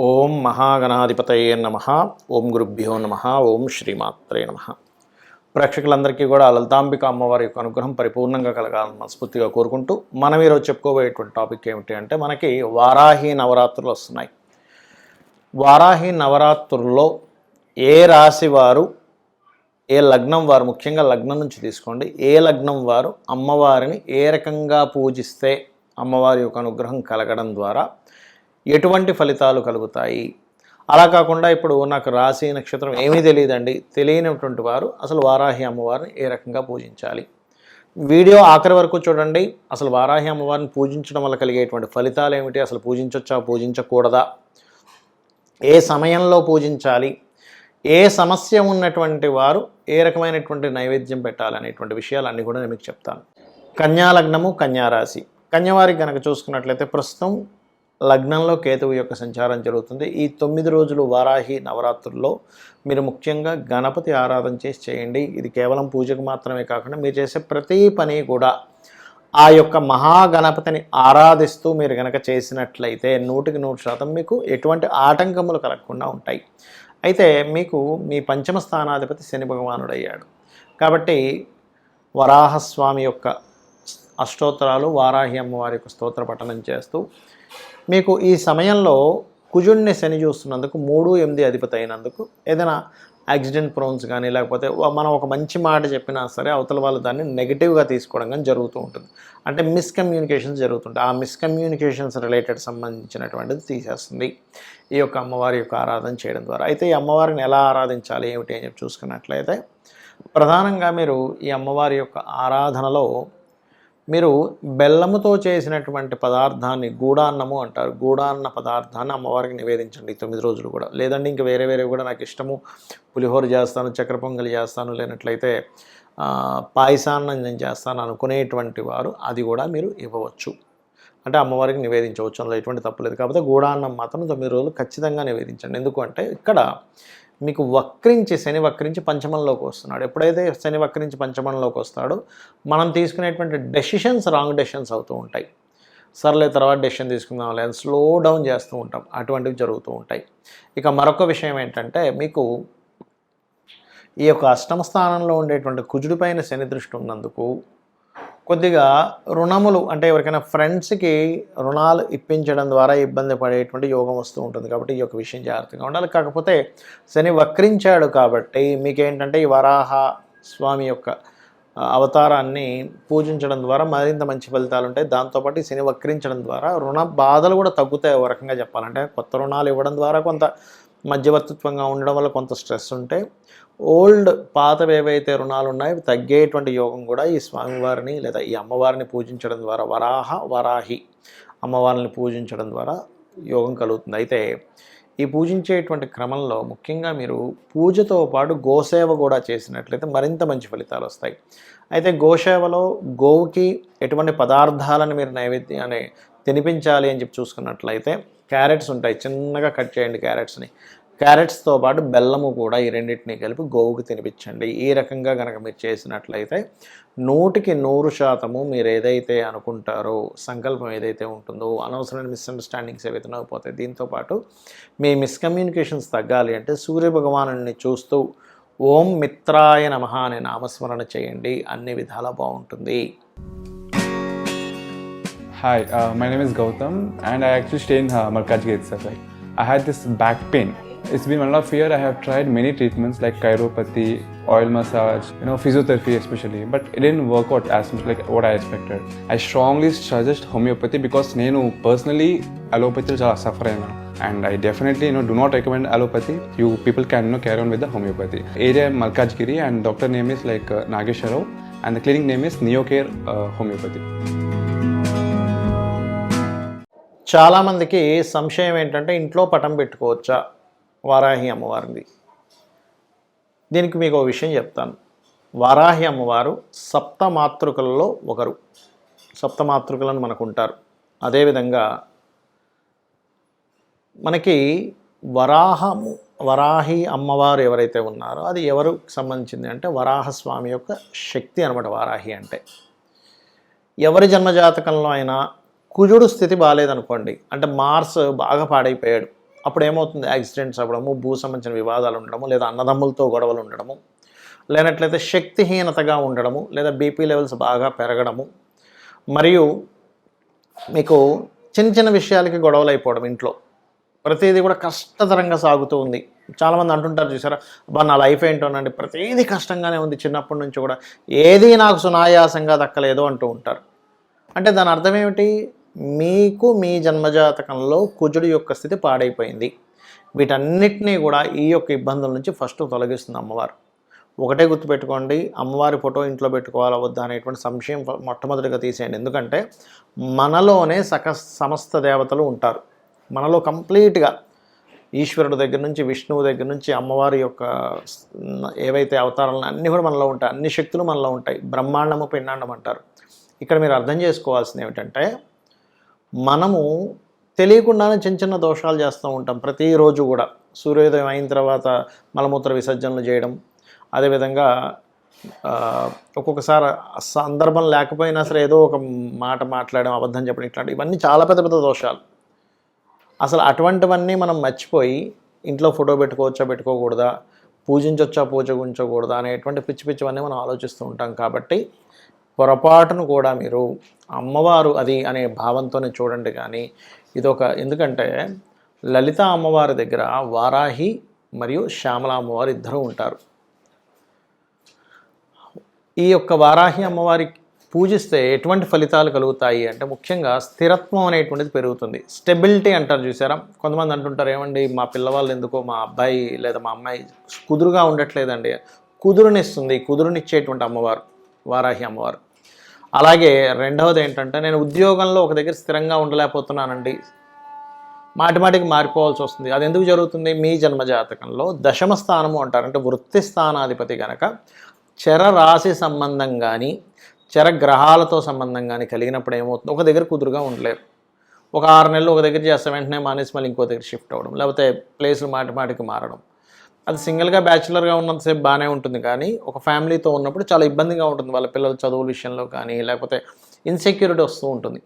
ఓం మహాగణాధిపతయే నమ. ఓం గురుభ్యో నమ. ఓం శ్రీమాత్రే నమ. ప్రేక్షకులందరికీ కూడా లలితాంబిక అమ్మవారి యొక్క అనుగ్రహం పరిపూర్ణంగా కలగాలని మనస్ఫూర్తిగా కోరుకుంటూ మనం ఈరోజు చెప్పుకోబోయేటువంటి టాపిక్ ఏమిటి అంటే మనకి వారాహి నవరాత్రులు వస్తున్నాయి. వారాహి నవరాత్రుల్లో ఏ రాశి వారు ఏ లగ్నం వారు ముఖ్యంగా లగ్నం నుంచి తీసుకోండి ఏ లగ్నం వారు అమ్మవారిని ఏ రకంగా పూజిస్తే అమ్మవారి యొక్క అనుగ్రహం కలగడం ద్వారా ఎటువంటి ఫలితాలు కలుగుతాయి? అలా కాకుండా ఇప్పుడు నాకు రాశి నక్షత్రం ఏమీ తెలియదండి. తెలియనటువంటి వారు అసలు వారాహి అమ్మవారిని ఏ రకంగా పూజించాలి? వీడియో ఆఖరి వరకు చూడండి. అసలు వారాహి అమ్మవారిని పూజించడం వల్ల కలిగేటువంటి ఫలితాలు ఏమిటి? అసలు పూజించవచ్చా పూజించకూడదా? ఏ సమయంలో పూజించాలి? ఏ సమస్య ఉన్నటువంటి వారు ఏ రకమైనటువంటి నైవేద్యం పెట్టాలనేటువంటి విషయాలన్నీ కూడా నేను మీకు చెప్తాను. కన్యాలగ్నము కన్యారాశి. కన్యవారికి కనుక చూసుకున్నట్లయితే ప్రస్తుతం లగ్నంలో కేతువు యొక్క సంచారం జరుగుతుంది. ఈ తొమ్మిది రోజులు వారాహి నవరాత్రుల్లో మీరు ముఖ్యంగా గణపతి ఆరాధన చేసి చేయండి. ఇది కేవలం పూజకు మాత్రమే కాకుండా మీరు చేసే ప్రతి పని కూడా ఆ యొక్క మహాగణపతిని ఆరాధిస్తూ మీరు గనక చేసినట్లయితే నూటికి నూరు శాతం మీకు ఎటువంటి ఆటంకములు కలగకుండా ఉంటాయి. అయితే మీకు మీ పంచమ స్థానాధిపతి శని భగవానుడు అయ్యాడు కాబట్టి వరాహస్వామి యొక్క అష్టోత్తరాలు వారాహి అమ్మవారి యొక్క స్తోత్ర పఠనం చేస్తూ మీకు ఈ సమయంలో కుజుడిని శని చూస్తున్నందుకు మూడు ఎనిమిది అధిపతి అయినందుకు ఏదైనా యాక్సిడెంట్ ప్రోన్స్ కానీ లేకపోతే మనం ఒక మంచి మాట చెప్పినా సరే అవతల వాళ్ళు దాన్ని నెగిటివ్గా తీసుకోవడం కానీ జరుగుతూ ఉంటుంది. అంటే మిస్కమ్యూనికేషన్స్ జరుగుతుంటాయి. ఆ మిస్కమ్యూనికేషన్స్ రిలేటెడ్ సంబంధించినటువంటిది తీసేస్తుంది. ఈ యొక్క అమ్మవారి యొక్క ఆరాధన చేయడం ద్వారా. అయితే ఈ అమ్మవారిని ఎలా ఆరాధించాలి? ఏమిటి అని చెప్పి చూసుకున్నట్లయితే ప్రధానంగా మీరు ఈ అమ్మవారి యొక్క ఆరాధనలో మీరు బెల్లముతో చేసినటువంటి పదార్థాన్ని గూడాన్నము అంటారు. గూడాన్న పదార్థాన్ని అమ్మవారికి నివేదించండి తొమ్మిది రోజులు కూడా. లేదంటే ఇంకా వేరే వేరే కూడా నాకు ఇష్టము. పులిహోర చేస్తాను చక్కెర పొంగలి చేస్తాను లేనట్లయితే పాయసాన్నం నేను చేస్తాను అనుకునేటువంటి వారు అది కూడా మీరు ఇవ్వవచ్చు. అంటే అమ్మవారికి నివేదించవచ్చు. అందులో ఎటువంటి తప్పులేదు కాకపోతే గూడాన్నం మాత్రం తొమ్మిది రోజులు ఖచ్చితంగా నివేదించండి. ఎందుకంటే ఇక్కడ మీకు వక్రించి శని వక్రించి పంచమంలోకి వస్తున్నాడు. ఎప్పుడైతే శని వక్రించి పంచమంలోకి వస్తాడో మనం తీసుకునేటువంటి డెసిషన్స్ రాంగ్ డెసిషన్స్ అవుతూ ఉంటాయి. సర్లే తర్వాత డెసిషన్ తీసుకుందాం లేదా స్లో డౌన్ చేస్తూ ఉంటాం. అటువంటివి జరుగుతూ ఉంటాయి. ఇక మరొక విషయం ఏంటంటే మీకు ఈ యొక్క అష్టమ స్థానంలో ఉండేటువంటి కుజుడిపైన శని దృష్టి ఉన్నందుకు కొద్దిగా రుణములు అంటే ఎవరికైనా ఫ్రెండ్స్కి రుణాలు ఇప్పించడం ద్వారా ఇబ్బంది పడేటువంటి యోగం వస్తూ ఉంటుంది కాబట్టి ఈ యొక్క విషయం జాగ్రత్తగా ఉండాలి. కాకపోతే శని వక్రించాడు కాబట్టి మీకేంటంటే ఈ వరాహ స్వామి యొక్క అవతారాన్ని పూజించడం ద్వారా మరింత మంచి ఫలితాలు ఉంటాయి. దాంతోపాటు ఈ శని వక్రించడం ద్వారా రుణ బాధలు కూడా తగ్గుతాయి ఒక రకంగా చెప్పాలంటే. కొత్త రుణాలు ఇవ్వడం ద్వారా కొంత మధ్యవర్తిత్వంగా ఉండడం వల్ల కొంత స్ట్రెస్ ఉంటే ఓల్డ్ పాతవి ఏవైతే రుణాలు ఉన్నాయో అవి తగ్గేటువంటి యోగం కూడా ఈ స్వామివారిని లేదా ఈ అమ్మవారిని పూజించడం ద్వారా వరాహ వరాహి అమ్మవారిని పూజించడం ద్వారా యోగం కలుగుతుంది. అయితే ఈ పూజించేటువంటి క్రమంలో ముఖ్యంగా మీరు పూజతో పాటు గోసేవ కూడా చేసినట్లయితే మరింత మంచి ఫలితాలు వస్తాయి. అయితే గోసేవలో గోవుకి ఎటువంటి పదార్థాలను మీరు నైవేద్యాన్ని తినిపించాలి అని చెప్పి చూసుకున్నట్లయితే క్యారెట్స్ ఉంటాయి. చిన్నగా కట్ చేయండి క్యారెట్స్ని. క్యారెట్స్తో పాటు బెల్లము కూడా ఈ రెండింటిని కలిపి గోవుకి తినిపించండి. ఈ రకంగా కనుక మీరు చేసినట్లయితే నూటికి నూరు శాతము మీరు ఏదైతే అనుకుంటారో సంకల్పం ఏదైతే ఉంటుందో అనవసరమైన మిస్అండర్స్టాండింగ్స్ ఏవైతే పోతాయి దీంతోపాటు మీ మిస్కమ్యూనికేషన్స్ తగ్గాలి అంటే సూర్యభగవాను చూస్తూ ఓం మిత్రాయ నమ అనే నామస్మరణ చేయండి. అన్ని విధాలా బాగుంటుంది. Hi, uh, my name is Gautam, and I actually stay in uh, Malkajgiri itself. Like, I had this back pain. It's been one of year. I have tried many treatments like chiropathy, oil massage, you know, physiotherapy especially, but it didn't work out as much like what I expected. I strongly suggest homeopathy because నేను personally allopathy చాలా suffer అయినా and I definitely you know do not recommend allopathy. You people can you know carry on with the homeopathy. Area Malkajgiri and doctor name is like uh, Nagesharov and the clinic name is Neocare uh, Homeopathy. చాలామందికి సంశయం ఏంటంటే ఇంట్లో పటం పెట్టుకోవచ్చా వారాహి అమ్మవారిది? దీనికి మీకు ఒక విషయం చెప్తాను. వారాహి అమ్మవారు సప్తమాతృకలలో ఒకరు. సప్తమాతృకలను మనకు ఉంటారు అదేవిధంగా మనకి వరాహము వరాహి అమ్మవారు ఎవరైతే ఉన్నారో అది ఎవరికి సంబంధించింది అంటే వరాహస్వామి యొక్క శక్తి అనమాట వారాహి అంటే. ఎవరి జన్మజాతకంలో అయినా కుజుడు స్థితి బాగాలేదనుకోండి అంటే మార్స్ బాగా పాడైపోయాడు. అప్పుడు ఏమవుతుంది యాక్సిడెంట్స్ అవ్వడము భూ సంబంధించిన వివాదాలు ఉండడము లేదా అన్నదమ్ములతో గొడవలు ఉండడము లేనట్లయితే శక్తిహీనతగా ఉండడము లేదా బీపీ లెవెల్స్ బాగా పెరగడము. మరియు మీకు చిన్న చిన్న విషయాలకి గొడవలు అయిపోవడం ఇంట్లో. ప్రతిదీ కూడా కష్టతరంగా సాగుతూ ఉంది. చాలామంది అంటుంటారు చూసారా అబ్బా నా లైఫ్ ఏంటోనండి? ప్రతిదీ కష్టంగానే ఉంది చిన్నప్పటి నుంచి కూడా. ఏది నాకు సునాయాసంగా దక్కలేదు అంటూ ఉంటారు. అంటే దాని అర్థం ఏమిటి? మీకు మీ జన్మజాతకంలో కుజుడు యొక్క స్థితి పాడైపోయింది. వీటన్నిటినీ కూడా ఈ యొక్క ఇబ్బందుల నుంచి ఫస్ట్ తొలగిస్తుంది అమ్మవారు. ఒకటే గుర్తుపెట్టుకోండి అమ్మవారి ఫోటో ఇంట్లో పెట్టుకోవాలా వద్దా అనేటువంటి సంశయం మొట్టమొదటిగా తీసేయండి. ఎందుకంటే మనలోనే సక సమస్త దేవతలు ఉంటారు. మనలో కంప్లీట్గా ఈశ్వరుడు దగ్గర నుంచి విష్ణువు దగ్గర నుంచి అమ్మవారి యొక్క ఏవైతే అవతారాలను అన్నీ కూడా మనలో ఉంటాయి. అన్ని శక్తులు మనలో ఉంటాయి. బ్రహ్మాండము పిండాండం అంటారు. ఇక్కడ మీరు అర్థం చేసుకోవాల్సింది ఏమిటంటే మనము తెలియకుండానే చిన్న చిన్న దోషాలు చేస్తూ ఉంటాం. ప్రతిరోజు కూడా సూర్యోదయం అయిన తర్వాత మలమూత్ర విసర్జనలు చేయడం. అదేవిధంగా ఒక్కొక్కసారి సందర్భం లేకపోయినా సరే ఏదో ఒక మాట మాట్లాడడం అబద్ధం చెప్పడం ఇట్లాంటి ఇవన్నీ చాలా పెద్ద పెద్ద దోషాలు. అసలు అటువంటివన్నీ మనం మర్చిపోయి ఇంట్లో ఫోటో పెట్టుకోవచ్చా పెట్టుకోకూడదా పూజించొచ్చా పూజ పూజగుంచకూడదా అనేటువంటి పిచ్చి పిచ్చివన్నీ మనం ఆలోచిస్తూ ఉంటాం కాబట్టి పొరపాటును కూడా మీరు అమ్మవారు అది అనే భావంతోనే చూడండి కానీ ఇదొక ఎందుకంటే లలిత అమ్మవారి దగ్గర వారాహి మరియు శ్యామల అమ్మవారు ఇద్దరు ఉంటారు. ఈ యొక్క వారాహి అమ్మవారి పూజిస్తే ఎటువంటి ఫలితాలు కలుగుతాయి అంటే ముఖ్యంగా స్థిరత్వం అనేటువంటిది పెరుగుతుంది. స్టెబిలిటీ అంటారు చూసారా? కొంతమంది అంటుంటారు ఏమండి మా పిల్లవాళ్ళు ఎందుకో మా అబ్బాయి లేదా మా అమ్మాయి కుదురుగా ఉండట్లేదండి. కుదురునిస్తుంది కుదురునిచ్చేటువంటి అమ్మవారు. వారాహి అమ్మవారు. అలాగే రెండవది ఏంటంటే నేను ఉద్యోగంలో ఒక దగ్గర స్థిరంగా ఉండలేకపోతున్నానండి. మాటిమాటికి మారిపోవాల్సి వస్తుంది. అది ఎందుకు జరుగుతుంది? మీ జన్మ జాతకంలో దశమ స్థానము అంటారు. అంటే వృత్తి స్థానాధిపతి కనుక చర రాశి సంబంధం కానీ చర గ్రహాలతో సంబంధం కానీ కలిగినప్పుడు ఏమవుతుంది? ఒక దగ్గర కుదురుగా ఉండలేరు. ఒక ఆరు నెలలు ఒక దగ్గర చేస్తే వెంటనే మానేసి మళ్ళీ ఇంకో దగ్గర షిఫ్ట్ అవ్వడం లేకపోతే ప్లేసులు మాటిమాటికి మారడం. అది సింగిల్గా బ్యాచులర్గా ఉన్నంతసేపు బాగానే ఉంటుంది కానీ ఒక ఫ్యామిలీతో ఉన్నప్పుడు చాలా ఇబ్బందిగా ఉంటుంది వాళ్ళ పిల్లల చదువుల విషయంలో కానీ లేకపోతే ఇన్సెక్యూరిటీ వస్తూ ఉంటుంది.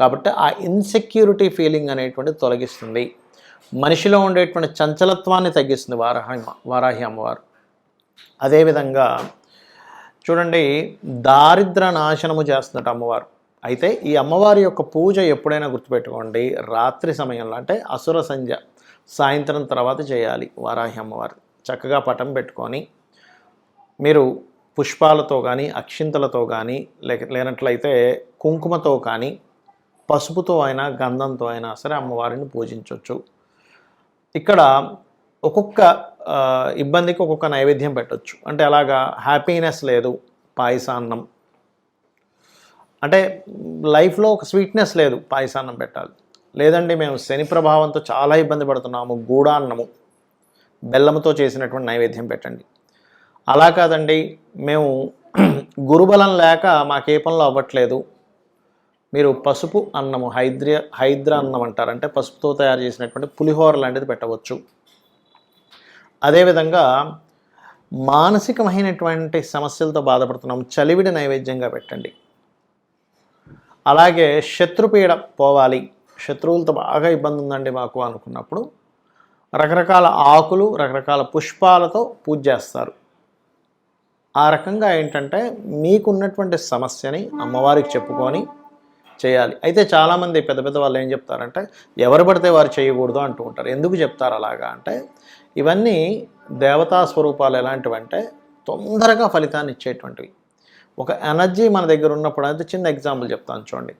కాబట్టి ఆ ఇన్సెక్యూరిటీ ఫీలింగ్ అనేటువంటిది తొలగిస్తుంది. మనిషిలో ఉండేటువంటి చంచలత్వాన్ని తగ్గిస్తుంది వారాహి వారాహి అమ్మవారు. అదేవిధంగా చూడండి దారిద్ర నాశనము చేస్తున్నట్టు అమ్మవారు. అయితే ఈ అమ్మవారి యొక్క పూజ ఎప్పుడైనా గుర్తుపెట్టుకోండి రాత్రి సమయంలో అంటే అసుర సంధ్య. సాయంత్రం తర్వాత చేయాలి వారాహి అమ్మవారు. చక్కగా పటం పెట్టుకొని మీరు పుష్పాలతో కానీ అక్షింతలతో కానీ లేక లేనట్లయితే కుంకుమతో కానీ పసుపుతో అయినా గంధంతో అయినా సరే అమ్మవారిని పూజించవచ్చు ఇక్కడ ఒక్కొక్క ఇబ్బందికి ఒక్కొక్క నైవేద్యం పెట్టొచ్చు. అంటే అలాగా హ్యాపీనెస్ లేదు పాయసాన్నం. అంటే లైఫ్లో ఒక స్వీట్నెస్ లేదు పాయసాన్నం పెట్టాలి. లేదండి మేము శని ప్రభావంతో చాలా ఇబ్బంది పడుతున్నాము గూడాన్నము బెల్లంతో చేసినటువంటి నైవేద్యం పెట్టండి. అలా కాదండి మేము గురుబలం లేక మాకే పనులు అవ్వట్లేదు. మీరు పసుపు అన్నము హైద్ర హైద్ర అన్నం అంటారు. అంటే పసుపుతో తయారు చేసినటువంటి పులిహోర లాంటిది పెట్టవచ్చు. అదేవిధంగా మానసికమైనటువంటి సమస్యలతో బాధపడుతున్నాం చలివిడి నైవేద్యంగా పెట్టండి. అలాగే శత్రుపీడ పోవాలి. శత్రువులతో బాగా ఇబ్బంది ఉందండి మాకు అనుకున్నప్పుడు. రకరకాల ఆకులు రకరకాల పుష్పాలతో పూజ చేస్తారు. ఆ రకంగా ఏంటంటే మీకున్నటువంటి సమస్యని అమ్మవారికి చెప్పుకొని చేయాలి. అయితే చాలామంది పెద్ద పెద్ద వాళ్ళు ఏం చెప్తారంటే ఎవరు పడితే వారు చేయకూడదు అంటూ ఉంటారు. ఎందుకు చెప్తారు అలాగా అంటే ఇవన్నీ దేవతా స్వరూపాలు ఎలాంటివంటే తొందరగా ఫలితాన్ని ఇచ్చేటువంటివి. ఒక ఎనర్జీ మన దగ్గర ఉన్నప్పుడు అయితే చిన్న ఎగ్జాంపుల్ చెప్తాను చూడండి.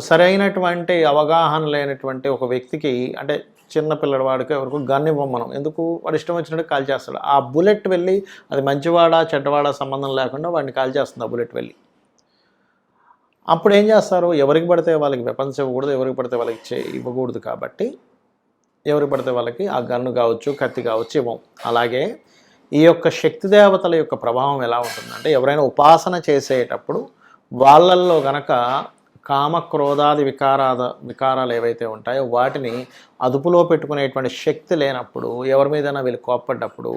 సరైనటువంటి అవగాహన లేనటువంటి ఒక వ్యక్తికి అంటే చిన్న పిల్లవాడికి ఎవరికి గన్ ఇవ్వం మనం. ఎందుకు? వాడు ఇష్టం వచ్చినట్టు కాల్ చేస్తాడు. ఆ బుల్లెట్ వెళ్ళి అది మంచివాడా చెడ్డవాడా సంబంధం లేకుండా వాడిని కాల్ చేస్తుంది ఆ బుల్లెట్ వెళ్ళి. అప్పుడు ఏం చేస్తారు? ఎవరికి పడితే వాళ్ళకి వెపన్స్ ఇవ్వకూడదు ఎవరికి పడితే వాళ్ళకి చే ఇవ్వకూడదు కాబట్టి ఎవరికి పడితే వాళ్ళకి ఆ గన్ను కావచ్చు కత్తి కావచ్చు ఇవ్వం. అలాగే ఈ యొక్క శక్తి దేవతల యొక్క ప్రభావం ఎలా ఉంటుందంటే ఎవరైనా ఉపాసన చేసేటప్పుడు వాళ్ళల్లో గనక కామ క్రోధాది వికారాద వికారాలు ఏవైతే ఉంటాయో వాటిని అదుపులో పెట్టుకునేటువంటి శక్తి లేనప్పుడు ఎవరి మీదైనా వీళ్ళు కోప్పడ్డప్పుడు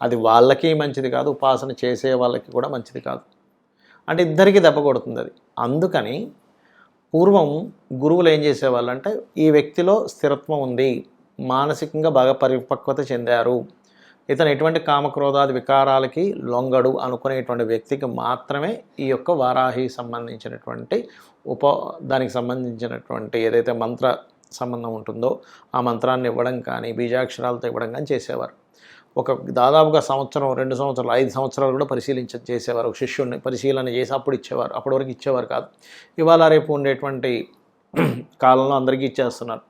అది వాళ్ళకి మంచిది కాదు ఉపాసన చేసే వాళ్ళకి కూడా మంచిది కాదు. అంటే ఇద్దరికీ దెబ్బ కొడుతుంది అది. అందుకని పూర్వం గురువులు ఏం చేసేవాళ్ళు అంటే ఈ వ్యక్తిలో స్థిరత్వం ఉంది మానసికంగా బాగా పరిపక్వత చెందారు ఇతను ఎటువంటి కామక్రోధాది వికారాలకి లొంగడు అనుకునేటువంటి వ్యక్తికి మాత్రమే ఈ యొక్క వారాహి సంబంధించినటువంటి ఉప దానికి సంబంధించినటువంటి ఏదైతే మంత్ర సంబంధం ఉంటుందో ఆ మంత్రాన్ని ఇవ్వడం కానీ బీజాక్షరాలతో ఇవ్వడం కానీ చేసేవారు. ఒక దాదాపుగా సంవత్సరం రెండు సంవత్సరాలు ఐదు సంవత్సరాలు కూడా పరిశీలించ చేసేవారు. ఒక శిష్యుడిని పరిశీలన చేసి అప్పుడు ఇచ్చేవారు. అప్పటి వరకు ఇచ్చేవారు కాదు. ఇవాళ రేపు ఉండేటువంటి కాలంలో అందరికీ ఇచ్చేస్తున్నారు.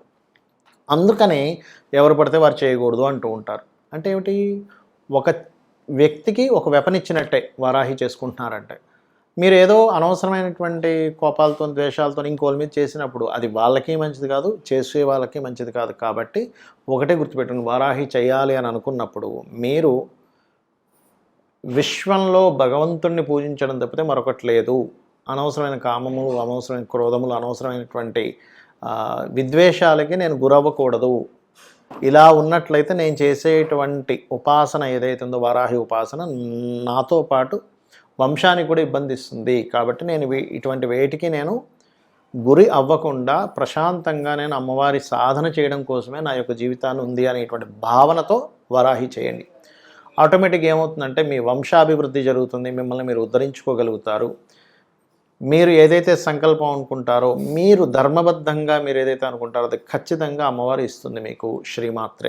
అందుకనే ఎవరు పడితే వారు చేయకూడదు అంటూ ఉంటారు. అంటే ఏమిటి? ఒక వ్యక్తికి ఒక వెపన్ ఇచ్చినట్టే వారాహి చేసుకుంటున్నారంటే. మీరు ఏదో అనవసరమైనటువంటి కోపాలతో ద్వేషాలతో ఇంకోళ్ళ మీద చేసినప్పుడు అది వాళ్ళకి మంచిది కాదు చేసే వాళ్ళకి మంచిది కాదు కాబట్టి ఒకటే గుర్తుపెట్టుకుని వారాహి చేయాలి అని అనుకున్నప్పుడు మీరు విశ్వంలో భగవంతుణ్ణి పూజించడం తప్పితే మరొకటి లేదు. అనవసరమైన కామములు అనవసరమైన క్రోధములు అనవసరమైనటువంటి విద్వేషాలకి నేను గురవ్వకూడదు. ఇలా ఉన్నట్లయితే నేను చేసేటువంటి ఉపాసన ఏదైతే ఉందో వారాహి ఉపాసన నాతో పాటు వంశానికి కూడా ఇబ్బంది ఇస్తుంది కాబట్టి నేను ఇటువంటి వేటికి నేను గురి అవ్వకుండా ప్రశాంతంగా నేను అమ్మవారి సాధన చేయడం కోసమే నా యొక్క జీవితాన్ని ఉంది అనేటువంటి భావనతో వరాహి చేయండి. ఆటోమేటిక్గా ఏమవుతుందంటే మీ వంశాభివృద్ధి జరుగుతుంది. మిమ్మల్ని మీరు ఉద్ధరించుకోగలుగుతారు. మీరు ఏదైతే సంకల్పం అనుకుంటారో మీరు ధర్మబద్ధంగా మీరు ఏదైతే అనుకుంటారో అది ఖచ్చితంగా అమ్మవారు ఇస్తుంది మీకు శ్రీమాత్రే